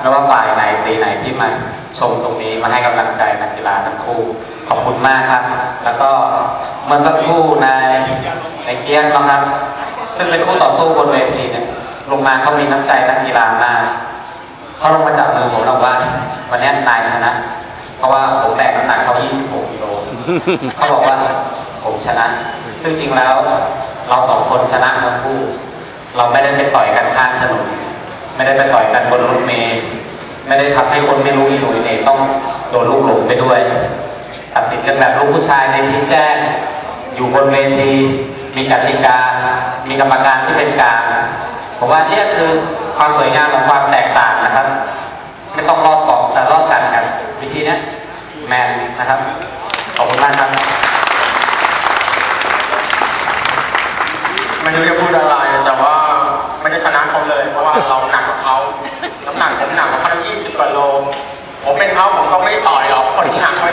ไม่ว่าฝ่ายไหนสีไหนที่มาชมตรงนี้มาให้กำลังใจนักกีฬาทั้งคู่ขอบคุณมากครับ แล้วก็เมื่อสักครู่นายนายเกียรตินะครับ ซึ่งเป็นคู่ต่อสู้บนเวทีเนี่ยลงมาเขามีน้ำใจนักกีฬามากเขาลงมาจับมือผมแล้วว่า วันนี้นายชนะ เพราะว่าผมแบกน้ำหนักเขา26กิโลเขาบอกว่าผมชนะ ซึ่งจริงแล้วเราสองคนชนะทั้งคู่ เราไม่ได้ไปต่อยกันข้างถนน ไม่ได้ไปต่อยกันบนรถเมล์ไม่ได้ทำให้คนไม่รู้อีหนุ่ยเนี่ยต้องโดนลูกหลงไปด้วยตัดสินกันแบบลูกผู้ชายในที่แจ้ง อยู่บนเวที มีกติกา มีกรรมการที่เป็นกลางผมว่าเนี่ยคือความสวยงามของความแตกต่างนะครับ ไม่ต้องรอบกอบแต่รอบกันกันวิธีนี้แมนนะครับ ขอบคุณมากครับไม่รู้จะพูดอะ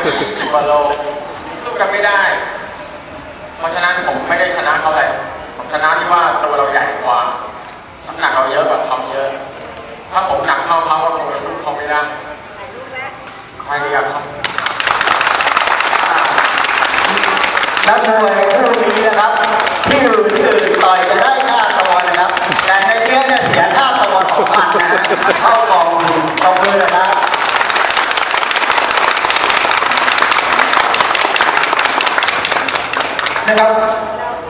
สิบกว่าโลสู้กันไม่ได้ เพราะฉะนั้นผมไม่ได้ชนะเขาเลยผมชนะที่ว่าตัวเราใหญ่กว่าน้ำหนักเราเยอะกว่าเขาเยอะ ถ้าผมหนักเท่าเขาก็คงจะสู้เขาไม่ได้ใครดีครับนักมวยคู่นี้นะครับที่อื่นที่อื่นต่อยจะได้ค่าตัวนะครับ แต่ในเนี้ยเนี่ยเสียค่าตัวสองพันนะเข้ากองตบมือนะครับ นะครับ